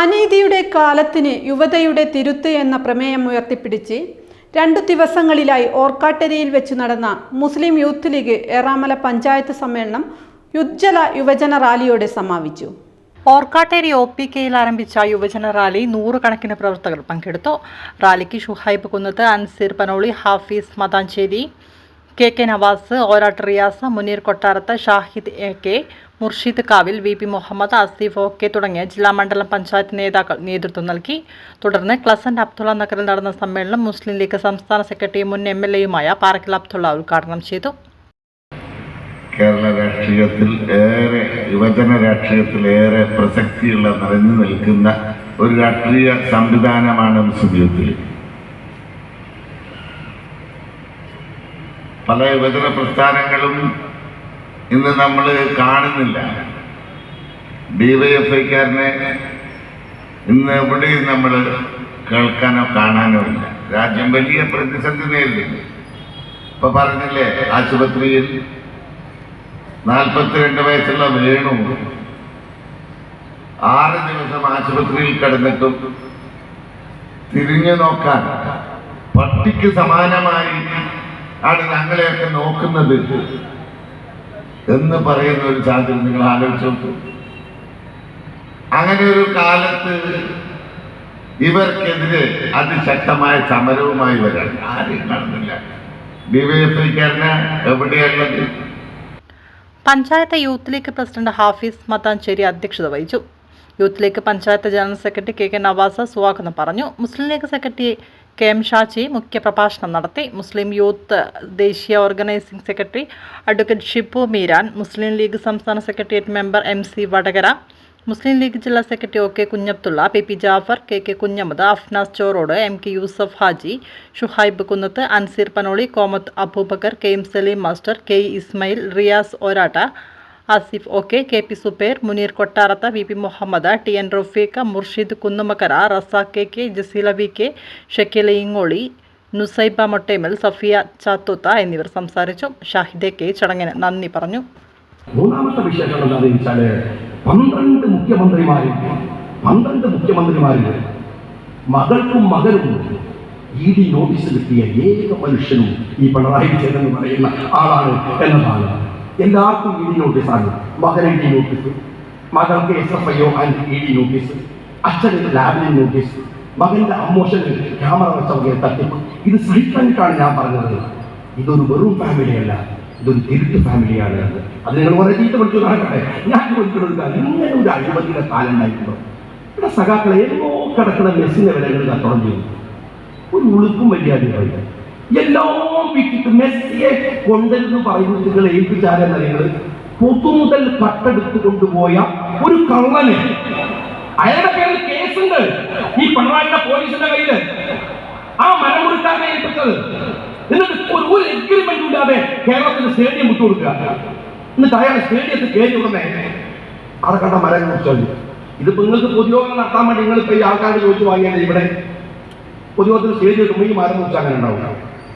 അനീതിയുടെ കാലത്തിന് യുവതയുടെ തിരുത്ത് എന്ന പ്രമേയം ഉയർത്തിപ്പിടിച്ച് രണ്ടു ദിവസങ്ങളിലായി ഓർക്കാട്ടരിയിൽ വെച്ച് നടന്ന Muslim youth league Eramala panchayat സമ്മേളനം ഉജ്ജ്വല യുവജന റാലിയോടെ സമാപിച്ചു. ഓർക്കാട്ടേരി ഒ പി കെയിൽ ആരംഭിച്ച യുവജന റാലി നൂറുകണക്കിന് പ്രവർത്തകർ പങ്കെടുത്തു. റാലിക്ക് Shuhaib Kunnath Ansir Panoli Hafeez Mathancheri K K Navas Oratt Riyas Muneer Kottarath Shahid A K Murshid Kavil V P Muhammad Asif O K തുടങ്ങിയ ജില്ലാ മണ്ഡലം പഞ്ചായത്ത് നേതാക്കൾ നേതൃത്വം നൽകി. തുടർന്ന് ക്ലസന്റ് അബ്ദുള്ള നഗറിൽ നടന്ന സമ്മേളനം മുസ്ലിം ലീഗ് സംസ്ഥാന സെക്രട്ടറി മുൻ എം എൽ എയുമായ പാറക്കൽ അബ്ദുള്ള ഉദ്ഘാടനം ചെയ്തു. കേരള രാഷ്ട്രീയത്തിൽ ഏറെ യുവജന രാഷ്ട്രീയത്തിൽ ഏറെ പ്രസക്തിയുള്ള നിറഞ്ഞു നിൽക്കുന്ന ഒരു രാഷ്ട്രീയ സംവിധാനമാണ് മുസ്ലിം ലീഗ്. പല യുവജന പ്രസ്ഥാനങ്ങളും ഇന്ന് നമ്മൾ കാണുന്നില്ല. ഡിവൈഎഫ്ഐക്കാരനെ ഇന്ന് എവിടെയും നമ്മൾ കേൾക്കാനോ കാണാനോ ഇല്ല. രാജ്യം വലിയ പ്രതിസന്ധി നേരിടുന്നു ഇപ്പൊ പറഞ്ഞില്ലേ ആശുപത്രിയിൽ നാൽപ്പത്തിരണ്ട് വയസ്സുള്ള വേണു ആറ് ദിവസം ആശുപത്രിയിൽ കിടന്നിട്ടും തിരിഞ്ഞു നോക്കാൻ പട്ടിക്ക് സമാനമായി ആണ് ഞങ്ങളെയൊക്കെ നോക്കുന്നത് എന്ന് പറയുന്ന ഒരു സാഹചര്യം നിങ്ങൾ ആലോചിച്ച് അങ്ങനെ ഒരു കാലത്ത് ഇവർക്കെതിരെ അതിശക്തമായ സമരവുമായി വരാൻ ആരും കാണുന്നില്ല. ഡിവൈഎഫ്ഐക്കാരന് എവിടെയുള്ളത്? Panchayat Youth League president Hafeez Mathancheri അധ്യക്ഷത വഹിച്ചു. Youth League panchayat general secretary K K Navas സ്വാഗതം പറഞ്ഞു. Muslim League secretary K M Shaji മുഖ്യപ്രഭാഷണം നടത്തി. മുസ്ലിം യൂത്ത് ദേശീയ organising secretary advocate Shippu Meeran Muslim League സംസ്ഥാന secretariat member M C Vadakara Muslim League ജില്ലാ secretary O K Kunhabdulla P P Jafar K K Kunhammad Afnas Chorode M K Yusuf Haji Shuhaib Kunnath Ansir Panoli Komath Abubakar K M Salim master K Ismail Riyas Oratt Asif O K K P Subair Muneer Kottarath V P Muhammad T N Rafeeq Murshid Kunnumakkara Razak K K Jaseela V K Shakeela Ingoli Nusaiba Mottemal Safiya Chathuth എന്നിവർ സംസാരിച്ചു. ഷാഹിദെ K ചടങ്ങിന് നന്ദി പറഞ്ഞു. മൂന്നാമത്തെ വിശേഷം എന്താണെന്ന് വെച്ചാൽ പന്ത്രണ്ട് മുഖ്യമന്ത്രിമാരും പന്ത്രണ്ട് മുഖ്യമന്ത്രിമാരും മകൾക്കും മകനും ഇ ഡി നോട്ടീസ് കിട്ടിയ ഏക മനുഷ്യനും ഈ പിണറായി വിജയൻ എന്ന് പറയുന്ന ആളാണ് എന്നതാണ് എല്ലാവർക്കും ഇ ഡി നോട്ടീസാണ് മകൻ ഇ ഡി നോട്ടീസ് മകൾക്ക് S F I O and E D notice അച്ഛന് ലാബിന് നോട്ടീസ് മകന്റെ അമ്മോഷന് ക്യാമറ വെച്ച വകയെ തട്ടിപ്പ്. ഇത് സഹിക്കാനിട്ടാണ് ഞാൻ പറഞ്ഞത്. ഇതൊരു വെറും ഫാമിലിയല്ല ഇതൊരു തിരുട്ട് ഫാമിലിയാണ് അത് അത് നിങ്ങൾ വളരെ ചീത്ത പഠിച്ചു നടക്കട്ടെ ഞാൻ ചോദിക്കുന്നത് ഇങ്ങനെ ഒരു അഴിമതിയുടെ കാലം ഉണ്ടായിട്ടുണ്ടോ ഇവിടെ സഖാക്കളെ ഏതോ കിടക്കുന്ന മെസ്സിന്റെ വിലകൾ കച്ചവടം ചെയ്തു ഒരു വലിയ മര്യാദയില്ല എല്ലാം വിറ്റിട്ട് മെസ്സിയെ കൊണ്ടെന്ന് പറയുന്നത് നിങ്ങൾ ഏൽപ്പിച്ചാരെന്ന നിങ്ങൾ പൊതുമുതൽ പട്ടെടുത്ത് കൊണ്ടുപോയ ഒരു കള്ളന്. അയാളുടെ പേരിൽ കേസുണ്ട്. ഈ പിണറായിയുടെ പോലീസിന്റെ കയ്യിൽ. ആ മരമുറിക്കാരനെ ഏൽപ്പിച്ചത്. എന്നിട്ട് ഒരു എഗ്രിമെന്റ് ഇല്ലാതെ കേരളത്തിന് സ്റ്റേഡിയം വിട്ടുകൊടുക്കുക എന്നിട്ട് അയാൾ സ്റ്റേഡിയത്തിൽ കയറി ഉടനെ അവിടെ കണ്ട മരം കുറിച്ചു ഇതിപ്പോ നിങ്ങൾക്ക് പൊതുയോഗം നടത്താൻ വേണ്ടി നിങ്ങൾ ഇപ്പൊ ഈ ആൾക്കാരോട് ചോദിച്ചു വാങ്ങിയാൽ ഇവിടെ പൊതുയോഗത്തിന് സ്റ്റേഡിയം കിട്ടുമ്പോൾ ഈ മരം കുറിച്ച് അങ്ങനെ ഉണ്ടാവും